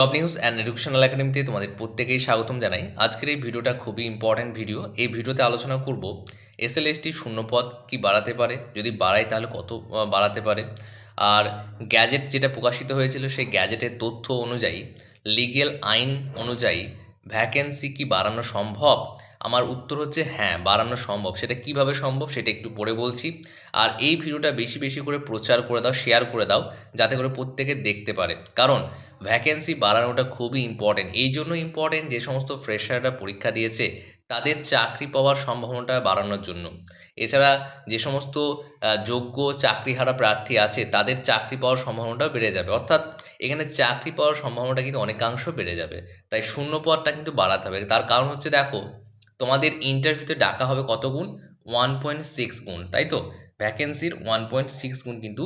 Top news and educational একাডেমিতে তোমাদের প্রত্যেকেই স্বাগতম জানাই। আজকের এই ভিডিওটা খুবই ইম্পর্ট্যান্ট ভিডিও এই ভিডিওতে আলোচনা করব এসএলএসটি শূন্যপদ কি বাড়াতে পারে? যদি বাড়ায় তাহলে কত বাড়াতে পারে? আর গ্যাজেট যেটা প্রকাশিত হয়েছিল সেই গ্যাজেটের তথ্য অনুযায়ী লিগেল আইন অনুযায়ী ভ্যাকেন্সি কি বাড়ানো সম্ভব? আমার উত্তর হচ্ছে হ্যাঁ বাড়ানো সম্ভব। সেটা কীভাবে সম্ভব সেটা একটু পরে বলছি। আর এই ভিডিওটা বেশি বেশি করে প্রচার করে দাও শেয়ার করে দাও, যাতে করে প্রত্যেকে দেখতে পারে। কারণ ভ্যাকেন্সি বাড়ানোটা খুবই ইম্পর্টেন্ট এই জন্য ইম্পর্টেন্ট যে সমস্ত ফ্রেশাররা পরীক্ষা দিয়েছে, তাদের চাকরি পাওয়ার সম্ভাবনাটা বাড়ানোর জন্য। এছাড়া যে সমস্ত যোগ্য চাকরিহারা প্রার্থী আছে, তাদের চাকরি পাওয়ার সম্ভাবনাটাও বেড়ে যাবে। অর্থাৎ এখানে চাকরি পাওয়ার সম্ভাবনাটা কিন্তু অনেকাংশ বেড়ে যাবে। তাই শূন্য পদটা কিন্তু বাড়াতে হবে। তার কারণ হচ্ছে দেখো, তোমাদের ইন্টারভিউতে ডাকা হবে কত গুণ? ওয়ান পয়েন্ট সিক্স গুণ, তাই তো? ভ্যাকেন্সির ওয়ান পয়েন্ট সিক্স গুণ কিন্তু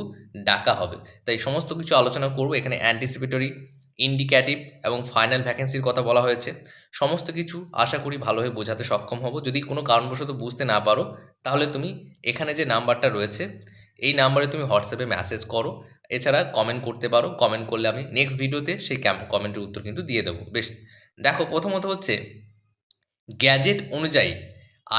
ডাকা হবে। তাই সমস্ত কিছু আলোচনা করব। এখানে অ্যান্টিসিপেটরি ইন্ডিকেটিভ এবং ফাইনাল ভ্যাকেন্সির কথা বলা হয়েছে। সমস্ত কিছু আশা করি ভালোভাবে বোঝাতে সক্ষম হব। যদি কোনো কারণবশত বুঝতে না পারো, তাহলে তুমি এখানে যে নাম্বারটা রয়েছে, এই নাম্বারে তুমি হোয়াটসঅ্যাপে মেসেজ করো। এছাড়া কমেন্ট করতে পারো। কমেন্ট করলে আমি নেক্সট ভিডিওতে সেই কমেন্টের উত্তর কিন্তু দিয়ে দেবো। বেশ, দেখো প্রথমত হচ্ছে গ্যাজেট অনুযায়ী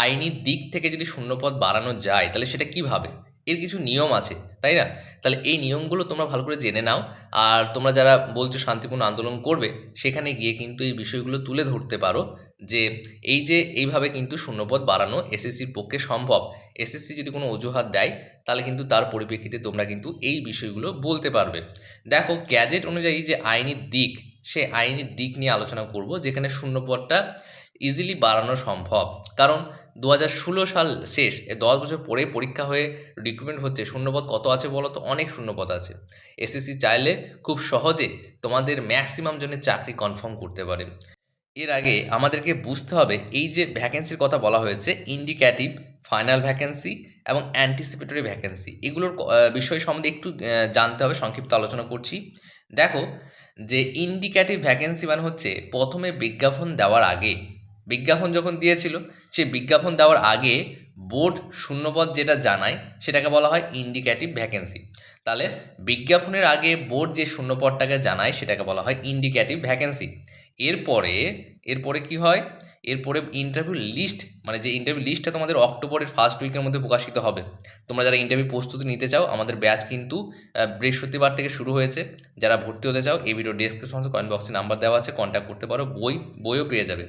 আইনি দিক থেকে যদি শূন্যপদ বাড়ানো যায়, তাহলে সেটা কীভাবে এর কিছু নিয়ম আছে, তাই না? তাহলে এই নিয়মগুলো তোমরা ভালো করে জেনে নাও, আর তোমরা যারা বলছো শান্তিপূর্ণ আন্দোলন করবে, সেখানে গিয়ে কিন্তু এই বিষয়গুলো তুলে ধরতে পারো যে এই যে এইভাবে কিন্তু শূন্যপদ বাড়ানো এসএসসির পক্ষে সম্ভব। এসএসসি যদি কোনো অজুহাত দেয়, তাহলে কিন্তু তার পরিপ্রেক্ষিতে তোমরা কিন্তু এই বিষয়গুলো বলতে পারবে। দেখো, গ্যাজেট অনুযায়ী যে আইনি দিক, সে আইনি দিক নিয়ে আলোচনা করব, যেখানে শূন্যপদটা ইজিলি বাড়ানো সম্ভব। কারণ দু হাজার ষোলো সাল শেষ দশ বছর পরে পরীক্ষা হয়ে রিক্রুটমেন্ট হচ্ছে, শূন্যপদ কত আছে বলো তো অনেক শূন্যপদ আছে। এসএসসি চাইলে খুব সহজে তোমাদের ম্যাক্সিমাম জনের চাকরি কনফার্ম করতে পারে। এর আগে আমাদেরকে বুঝতে হবে, এই যে ভ্যাকেন্সির কথা বলা হয়েছে ইন্ডিকেটিভ ফাইনাল ভ্যাকেন্সি এবং অ্যান্টিসিপেটরি ভ্যাকেন্সি এগুলোর বিষয় সম্বন্ধে একটু জানতে হবে, সংক্ষিপ্ত আলোচনা করছি। দেখো, যে ইন্ডিকেটিভ ভ্যাকেন্সি মানে হচ্ছে প্রথমে বিজ্ঞাপন দেওয়ার আগে বিজ্ঞাপন যখন দিয়েছিল, সেই বিজ্ঞাপন দেওয়ার আগে বোর্ড শূন্যপদ যেটা জানায়, সেটাকে বলা হয় ইন্ডিকেটিভ ভ্যাকেন্সি। তাহলে বিজ্ঞাপনের আগে বোর্ড যে শূন্যপদটাকে জানায়, সেটাকে বলা হয় ইন্ডিকেটিভ ভ্যাকেন্সি। এরপরে এরপরে কি হয়? এরপরে ইন্টারভিউ লিস্ট মানে যে ইন্টারভিউ লিস্টটা তোমাদের অক্টোবরের ফার্স্ট উইকের মধ্যে প্রকাশিত হবে। তোমরা যারা ইন্টারভিউ প্রস্তুতি নিতে চাও, আমাদের ব্যাচ কিন্তু বৃহস্পতিবার থেকে শুরু হয়েছে। যারা ভর্তি হতে চাও, এই ভিডিও ডেসক্রিপশন কমেন্ট বক্সে নাম্বার দেওয়া আছে কন্ট্যাক্ট করতে পারো, বই, বইও পেয়ে যাবে।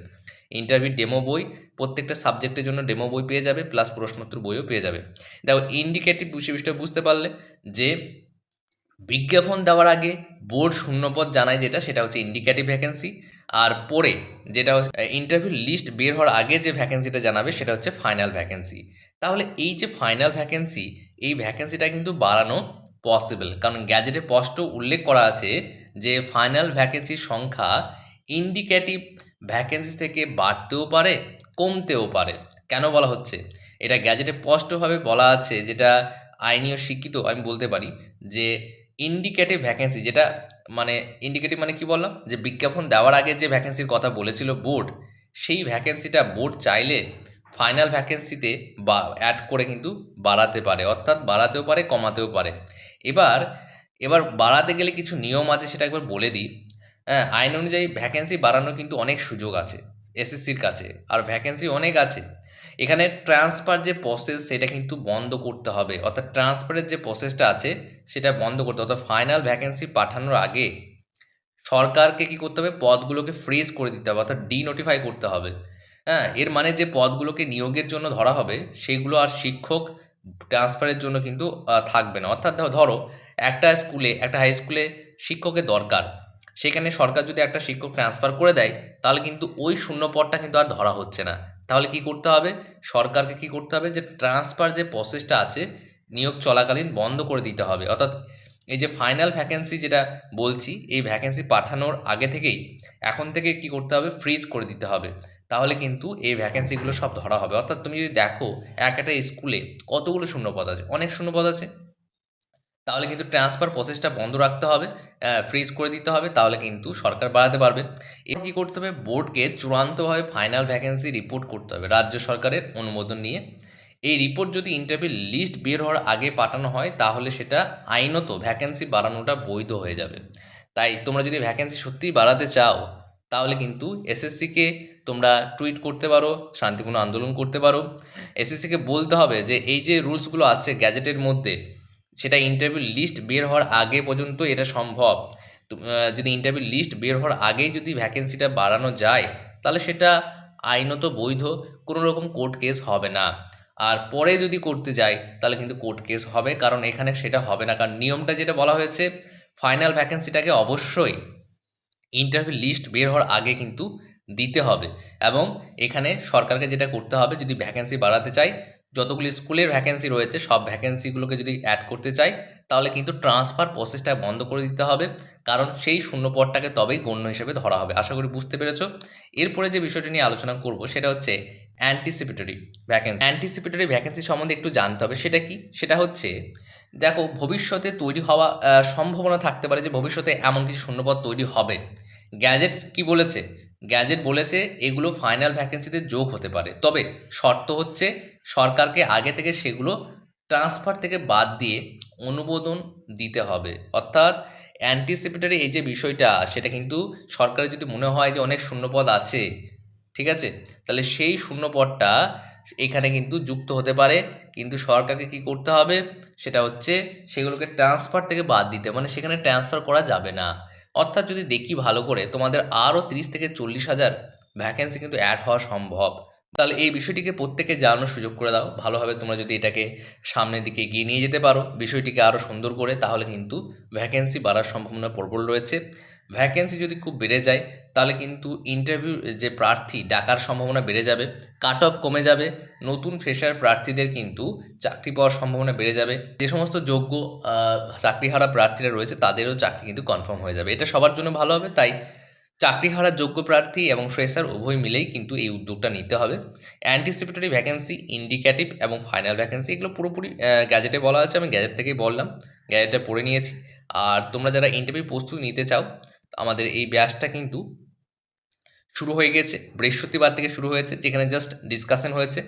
ইন্টারভিউ ডেমো বই, প্রত্যেকটা সাবজেক্টের জন্য ডেমো বই পেয়ে যাবে প্লাস প্রশ্নোত্তর বইও পেয়ে যাবে। দেখো ইন্ডিকেটিভ বিষয় বিষয়টা বুঝতে পারলে যে বিজ্ঞাপন দেওয়ার আগে বোর্ড শূন্যপদ জানায় যেটা, সেটা হচ্ছে ইন্ডিকেটিভ ভ্যাকেন্সি আর পরে যেটা ইন্টারভিউ লিস্ট বের হওয়ার আগে যে ভ্যাকেন্সিটা জানাবে, সেটা হচ্ছে ফাইনাল ভ্যাকেন্সি তাহলে এই যে ফাইনাল ভ্যাকেন্সি এই ভ্যাকেন্সিটা কিন্তু বাড়ানো পসিবল কারণ গ্যাজেটে স্পষ্ট উল্লেখ করা আছে যে ফাইনাল ভ্যাকেন্সির সংখ্যা ইন্ডিকেটিভ ভ্যাকেন্সি থেকে বাড়তেও পারে, কমতেও পারে। কেন বলা হচ্ছে? এটা গ্যাজেটে স্পষ্টভাবে বলা আছে, যেটা আইনীয় শিক্ষিত, আমি বলতে পারি, যে ইন্ডিকেটিভ ভ্যাকেন্সি যেটা মানে ইন্ডিকেটিভ মানে কি বললাম? যে বিজ্ঞাপন দেওয়ার আগে যে ভ্যাকেন্সির কথা বলেছিল বোর্ড, সেই ভ্যাকেন্সিটা বোর্ড চাইলে ফাইনাল ভ্যাকেন্সিতে বা অ্যাড করে কিন্তু বাড়াতে পারে, অর্থাৎ বাড়াতেও পারে, কমাতেও পারে। এবার এবার বাড়াতে গেলে কিছু নিয়ম আছে, সেটা একবার বলে দিই। হ্যাঁ আইন অনুযায়ী ভ্যাকেন্সি বাড়ানোর কিন্তু অনেক সুযোগ আছে এসএসসির কাছে, আর ভ্যাকেন্সি অনেক আছে। এখানে ট্রান্সফার যে প্রসেস সেটা কিন্তু বন্ধ করতে হবে, অর্থাৎ ট্রান্সফারের যে প্রসেসটা আছে, সেটা বন্ধ করতে হবে, অর্থাৎ ফাইনাল ভ্যাকেন্সি পাঠানোর আগে সরকারকে কি করতে হবে? পদগুলোকে ফ্রিজ করে দিতে হবে, অর্থাৎ ডিনোটিফাই করতে হবে। হ্যাঁ এর মানে যে পদগুলোকে নিয়োগের জন্য ধরা হবে, সেগুলো আর শিক্ষক ট্রান্সফারের জন্য কিন্তু থাকবে না। অর্থাৎ ধরো, একটা স্কুলে একটা হাই স্কুলে শিক্ষকের দরকার। সেখানে সরকার যদি একটা শিক্ষক ট্রান্সফার করে দেয়, তাহলে কিন্তু ওই শূন্য পদটা কিন্তু আর ধরা হচ্ছে না। তাহলে কি করতে হবে? সরকারকে কি করতে হবে? যে ট্রান্সফার যে প্রসেসটা আছে, নিয়োগ চলাকালীন বন্ধ করে দিতে হবে। অর্থাৎ এই যে ফাইনাল ভ্যাকেন্সি যেটা বলছি, এই ভ্যাকেন্সি পাঠানোর আগে থেকেই এখন থেকে কি করতে হবে? ফ্রিজ করে দিতে হবে। তাহলে কিন্তু এই ভ্যাকেন্সিগুলো সব ধরা হবে। অর্থাৎ তুমি যদি দেখো, এক একটা স্কুলে কতগুলো শূন্যপদ আছে? অনেক শূন্যপদ আছে। তাহলে কিন্তু ট্রান্সফার প্রসেসটা বন্ধ রাখতে হবে ফ্রিজ করে দিতে হবে, তাহলে কিন্তু সরকার বাড়াতে পারবে। এবার কী করতে হবে? বোর্ডকে চূড়ান্তভাবে ফাইনাল ভ্যাকেন্সি রিপোর্ট করতে হবে, রাজ্য সরকারের অনুমোদন নিয়ে। এই রিপোর্ট যদি ইন্টারভিউ লিস্ট বের হওয়ার আগে পাঠানো হয়, তাহলে সেটা আইনত ভ্যাকেন্সি বাড়ানোটা বৈধ হয়ে যাবে। তাই তোমরা যদি ভ্যাকেন্সি সত্যিই বাড়াতে চাও, তাহলে কিন্তু এসএসসিকে তোমরা টুইট করতে পারো, শান্তিপূর্ণ আন্দোলন করতে পারো। এসএসসিকে বলতে হবে যে, এই যে রুলসগুলো আছে গ্যাজেটের মধ্যে সেটা ইন্টারভিউ লিস্ট বের হওয়ার আগে পর্যন্ত এটা সম্ভব। যদি ইন্টারভিউ লিস্ট বের হওয়ার আগেই যদি ভ্যাকেন্সিটা বাড়ানো যায়, তাহলে সেটা আইনত বৈধ, কোনো রকম কোর্ট কেস হবে না। আর পরে যদি করতে যায় তাহলে কিন্তু কোর্ট কেস হবে, কারণ এখানে সেটা হবে না। কারণ নিয়মটা যেটা বলা হয়েছে ফাইনাল ভ্যাকেন্সিটাকে অবশ্যই ইন্টারভিউ লিস্ট বের হওয়ার আগে কিন্তু দিতে হবে। এবং এখানে সরকারকে যেটা করতে হবে, যদি ভ্যাকেন্সি বাড়াতে চাই যতগুলি স্কুলের ভ্যাকেন্সি রয়েছে, সব ভ্যাকেন্সিগুলোকে যদি অ্যাড করতে চাই, তাহলে কিন্তু ট্রান্সফার প্রসেসটা বন্ধ করে দিতে হবে। কারণ সেই শূন্য পদটাকে তবেই গণ্য হিসেবে ধরা হবে। আশা করি বুঝতে পেরেছ? এরপরে যে বিষয়টি নিয়ে আলোচনা করব, সেটা হচ্ছে অ্যান্টিসিপেটরি ভ্যাকেন্সি অ্যান্টিসিপেটরি ভ্যাকেন্সি সম্বন্ধে একটু জানতে হবে, সেটা কি? সেটা হচ্ছে, দেখো, ভবিষ্যতে তৈরি হওয়া সম্ভাবনা থাকতে পারে যে ভবিষ্যতে এমন কিছু শূন্যপদ তৈরি হবে। গ্যাজেট কি বলেছে? গ্যাজেট বলেছে, এগুলো ফাইনাল ভ্যাকেন্সিতে যোগ হতে পারে। তবে শর্ত হচ্ছে সরকারকে আগে থেকে সেগুলো ট্রান্সফার থেকে বাদ দিয়ে অনুমোদন দিতে হবে। অর্থাৎ অ্যান্টিসিপেটরি এই যে বিষয়টা, সেটা কিন্তু সরকারের যদি মনে হয় যে অনেক শূন্যপদ আছে, ঠিক আছে? তাহলে সেই শূন্যপদটা এখানে কিন্তু যুক্ত হতে পারে। কিন্তু সরকারকে কি করতে হবে? সেটা হচ্ছে সেগুলোকে ট্রান্সফার থেকে বাদ দিতে। মানে সেখানে ট্রান্সফার করা যাবে না। অর্থাৎ যদি দেখি ভালো করে, তোমাদের আরও তিরিশ থেকে চল্লিশ হাজার ভ্যাকেন্সি কিন্তু অ্যাড হওয়া সম্ভব। তাহলে এই বিষয়টিকে প্রত্যেকে জানানোর সুযোগ করে দাও। ভালোভাবে তোমরা যদি এটাকে সামনের দিকে এগিয়ে নিয়ে যেতে পারো, বিষয়টিকে আরও সুন্দর করে, তাহলে কিন্তু ভ্যাকেন্সি বাড়ার সম্ভাবনা প্রবল রয়েছে। ভ্যাকেন্সি যদি খুব বেড়ে যায়, তাহলে কিন্তু ইন্টারভিউ যে প্রার্থী, ডাকার সম্ভাবনা বেড়ে যাবে কাট অফ কমে যাবে, নতুন ফ্রেশার প্রার্থীদের কিন্তু চাকরি পাওয়ার সম্ভাবনা বেড়ে যাবে। যে সমস্ত যোগ্য চাকরিহারা প্রার্থীরা রয়েছে, তাদেরও চাকরি কিন্তু কনফার্ম হয়ে যাবে। এটা সবার জন্য ভালো হবে, তাই চাকরিহারা যোগ্য প্রার্থী এবং ফ্রেশার উভয় মিলেই কিন্তু এই উদ্যোগটা নিতে হবে। অ্যান্টিসিপেটরি ভ্যাকেন্সি ইন্ডিকেটিভ এবং ফাইনাল ভ্যাকেন্সি এগুলো পুরোপুরি গ্যাজেটে বলা আছে, আমি গ্যাজেট থেকেই বললাম গ্যাজেটটা পড়ে নিয়েছি। আর তোমরা যারা ইন্টারভিউ প্রস্তুতি নিতে চাও, আমাদের এই ব্যাচটা কিন্তু শুরু হয়ে গেছে, বৃহস্পতিবার থেকে শুরু হয়েছে, যেখানে জাস্ট ডিসকাশন হয়েছে।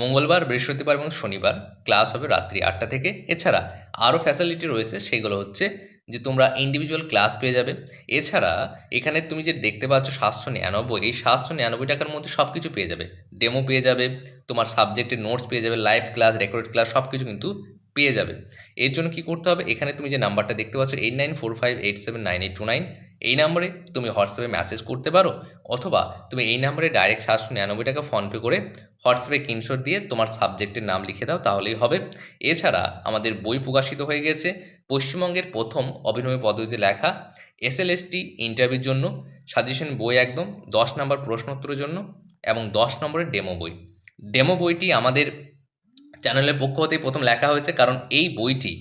মঙ্গলবার, বৃহস্পতিবার এবং শনিবার ক্লাস হবে রাত্রি আটটা থেকে। এছাড়া আরও ফ্যাসিলিটি রয়েছে, সেগুলো হচ্ছে যে তোমরা ইন্ডিভিজুয়াল ক্লাস পেয়ে যাবে। এছাড়া এখানে তুমি যে দেখতে পাচ্ছ সাতশো নিরানব্বই, এই সাতশো নিরানব্বই টাকার মধ্যে সব কিছু পেয়ে যাবে। ডেমো পেয়ে যাবে, তোমার সাবজেক্টের নোটস পেয়ে যাবে লাইভ ক্লাস রেকর্ড ক্লাস সব কিছু কিন্তু পেয়ে যাবে। এর জন্য কি করতে হবে? এখানে তুমি যে নাম্বারটা দেখতে পাচ্ছ eight nine four five eight seven nine eight two nine এই নাম্বারে তুমি হোয়াটসঅ্যাপে মেসেজ করতে পারো, অথবা তুমি এই নাম্বারে ডাইরেক্ট সাতশো নিরানব্বই টাকা ফোনপে করে হোয়াটসঅ্যাপে স্ক্রিনশট দিয়ে তোমার সাবজেক্টের নাম লিখে দাও, তাহলেই হবে। এছাড়া আমাদের বই প্রকাশিত হয়ে গেছে পশ্চিমবঙ্গের প্রথম অভিনয় পদ্ধতিতে লেখা এসএলএসটি ইন্টারভিউর জন্য সাজেশন বই একদম, দশ নম্বর প্রশ্নোত্তরের জন্য এবং দশ নম্বরের ডেমো বই। ডেমো বইটি আমাদের চ্যানেলের পক্ষ হতেই প্রথম লেখা হয়েছে কারণ এই বইটি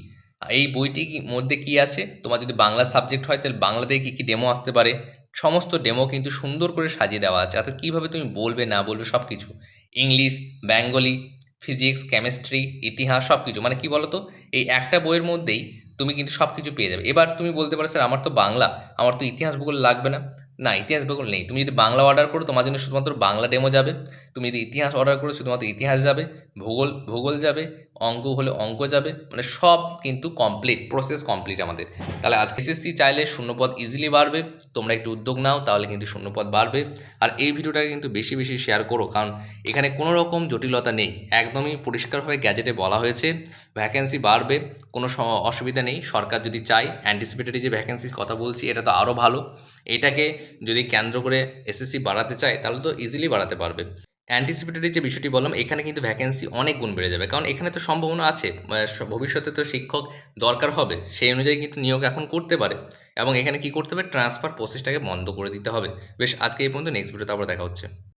এই বইটি মধ্যে কি আছে? তোমার যদি বাংলা সাবজেক্ট হয় তাহলে বাংলাতে কী কী ডেমো আসতে পারে? সমস্ত ডেমো কিন্তু সুন্দর করে সাজিয়ে দেওয়া আছে। অর্থাৎ কীভাবে তুমি বলবে, না বলবে সব কিছু ইংলিশ বেঙ্গলি ফিজিক্স কেমিস্ট্রি ইতিহাস সব কিছু মানে কি বলতো? এই একটা বইয়ের মধ্যেই তুমি কিন্তু সব কিছু পেয়ে যাবে। এবার তুমি বলতে পারো, স্যার, আমার তো বাংলা, আমার তো ইতিহাস ভূগোল লাগবে না। না, ইতিহাস ভূগোল নেই। তুমি যদি বাংলা অর্ডার করো, তোমার জন্য শুধুমাত্র বাংলা ডেমো যাবে। তুমি যদি ইতিহাস অর্ডার করো, শুধুমাত্র ইতিহাস যাবে। ভূগোল ভূগোল যাবে, অঙ্ক হলে অঙ্ক যাবে। মানে সব কিন্তু কমপ্লিট প্রসেস কমপ্লিট আমাদের। তাহলে আজকে এসএসসি চাইলে শূন্যপদ ইজিলি বাড়বে। তোমরা একটু উদ্যোগ নাও, তাহলে কিন্তু শূন্যপদ বাড়বে। আর এই ভিডিওটাকে কিন্তু বেশি বেশি শেয়ার করো, কারণ এখানে কোনো রকম জটিলতা নেই। একদমই পরিষ্কারভাবে গ্যাজেটে বলা হয়েছে। ভ্যাকেন্সি বাড়বে, কোনো অসুবিধা নেই। সরকার যদি চায় অ্যান্টিসিপেটরি যে ভ্যাকেন্সির কথা বলছি, এটা তো আরও ভালো। এটাকে যদি কেন্দ্র করে এসএসসি বাড়াতে চায়, তাহলে তো ইজিলি বাড়াতে পারবে। অ্যান্টিসিপেটরি যে বিষয়টি বললাম, এখানে কিন্তু ভ্যাকেন্সি অনেক গুণ বেড়ে যাবে। কারণ এখানে তো সম্ভাবনা আছে ভবিষ্যতে তো শিক্ষক দরকার হবে, সেই অনুযায়ী কিন্তু নিয়োগ এখন করতে পারে। এবং এখানে কি করতে হবে? ট্রান্সফার প্রসেসটাকে বন্ধ করে দিতে হবে। বেশ, আজকে এই পর্যন্ত নেক্সট ভিডিওতে আবার দেখা হচ্ছে।